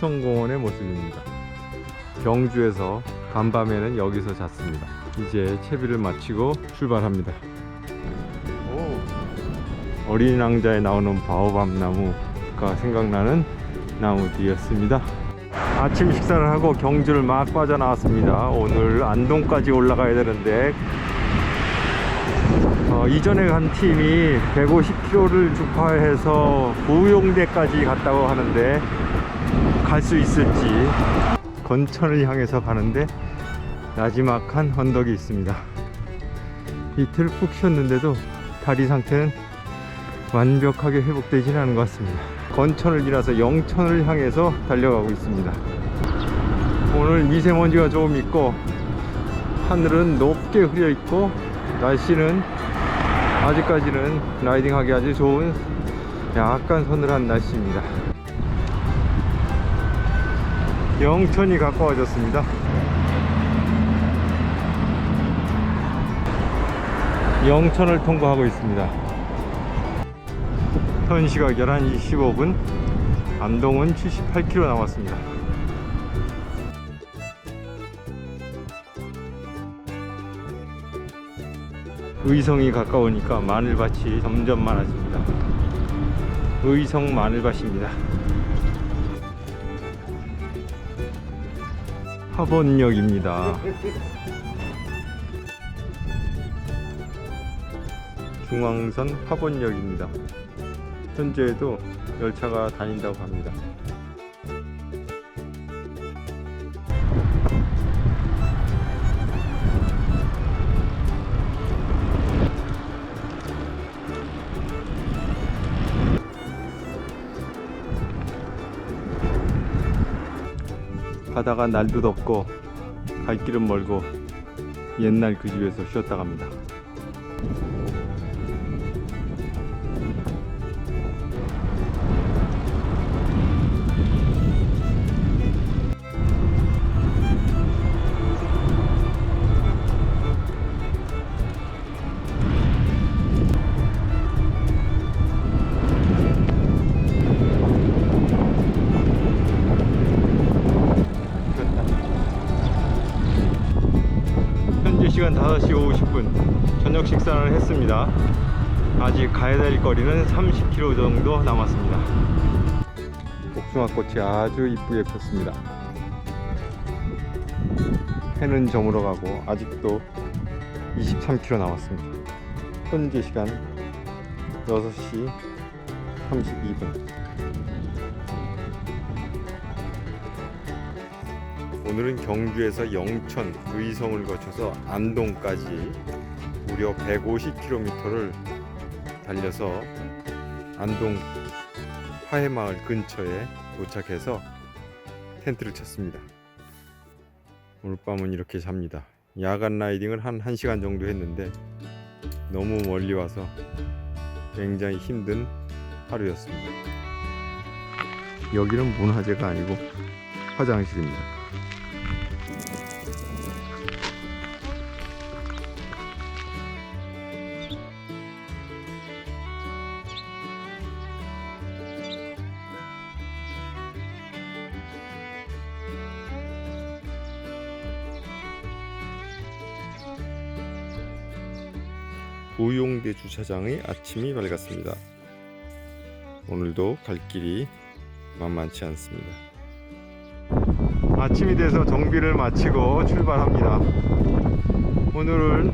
효성공원의 모습입니다. 경주에서 간밤에는 여기서 잤습니다. 이제 채비를 마치고 출발합니다. 오, 어린 왕자에 나오는 바오밤 나무가 생각나는 나무 뒤였습니다. 아침 식사를 하고 경주를 막 빠져나왔습니다. 오늘 안동까지 올라가야 되는데 어, 이전에 간 팀이 150km를 주파해서 부용대까지 갔다고 하는데 갈 수 있을지 건천을 향해서 가는데 나지막한 언덕이 있습니다. 이틀 푹 쉬었는데도 다리 상태는 완벽하게 회복되지는 않은 것 같습니다. 건천을 지나서 영천을 향해서 달려가고 있습니다. 오늘 미세먼지가 조금 있고 하늘은 높게 흐려 있고 날씨는 아직까지는 라이딩하기 아주 좋은 약간 서늘한 날씨입니다. 영천이 가까워졌습니다. 영천을 통과하고 있습니다. 현 시각 11시 15분, 안동은 78km 남았습니다. 의성이 가까우니까 마늘밭이 점점 많아집니다. 의성 마늘밭입니다. 화번역입니다. 중앙선 화번역입니다. 현재에도 열차가 다닌다고 합니다. 가다가 날도 덥고 갈 길은 멀고 옛날 그 집에서 쉬었다 갑니다. 시간 5시 50분. 저녁 식사를 했습니다. 아직 가야 될 거리는 30km 정도 남았습니다. 복숭아꽃이 아주 이쁘게 폈습니다. 해는 저물어 가고 아직도 23km 남았습니다. 현재 시간 6시 32분 오늘은 경주에서 영천, 의성을 거쳐서 안동까지 무려 150km를 달려서 안동 화해마을 근처에 도착해서 텐트를 쳤습니다. 오늘 밤은 이렇게 잡니다. 야간 라이딩을 한 1시간 정도 했는데 너무 멀리 와서 굉장히 힘든 하루였습니다. 여기는 문화재가 아니고 화장실입니다. 우용대 주차장의 아침이 밝았습니다. 오늘도 갈 길이 만만치 않습니다. 아침이 돼서 정비를 마치고 출발합니다. 오늘은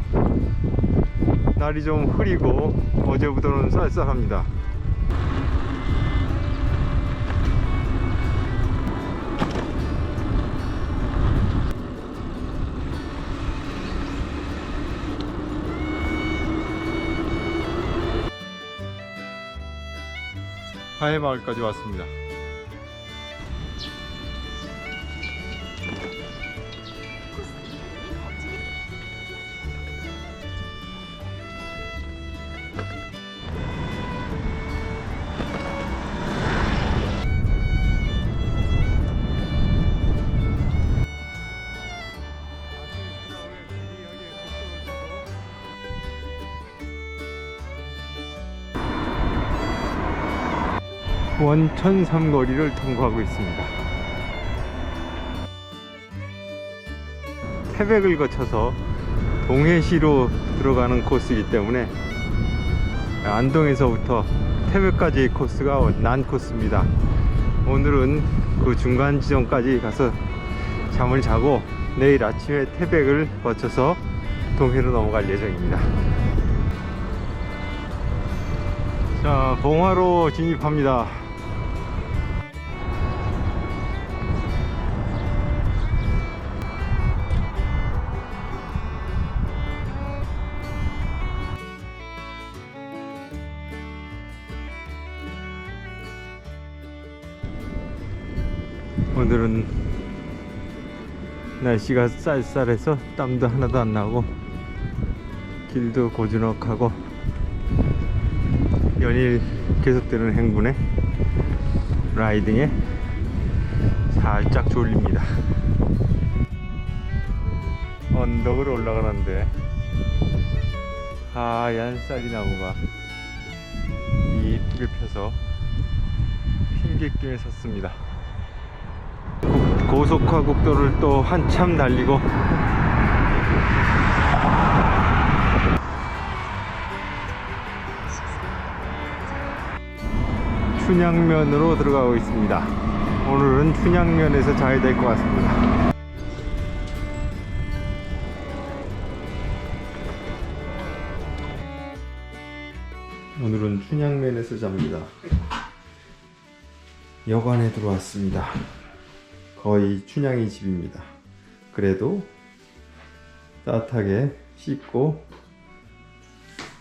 날이 좀 흐리고 어제보다는 쌀쌀합니다. 하해마을까지 왔습니다. 원천 삼거리를 통과하고 있습니다. 태백을 거쳐서 동해시로 들어가는 코스이기 때문에 안동에서부터 태백까지 코스가 난 코스입니다. 오늘은 그 중간 지점까지 가서 잠을 자고 내일 아침에 태백을 거쳐서 동해로 넘어갈 예정입니다. 자, 봉화로 진입합니다. 오늘은 날씨가 쌀쌀해서 땀도 하나도 안 나고 길도 고즈넉하고 연일 계속되는 행군에 라이딩에 살짝 졸립니다. 언덕을 올라가는데 하얀 쌀이 나무가 이쁘게 펴서 핑계길에 섰습니다. 고- 고속화 국도를 또 한참 달리고 춘향면으로 들어가고 있습니다. 오늘은 춘향면에서 자야 될 것 같습니다. 오늘은 춘향면에서 잡니다. 여관에 들어왔습니다. 거의 춘향이 집입니다. 그래도 따뜻하게 씻고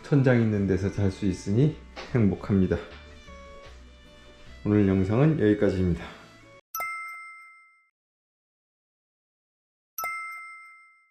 천장 있는 데서 잘 수 있으니 행복합니다. 오늘 영상은 여기까지입니다.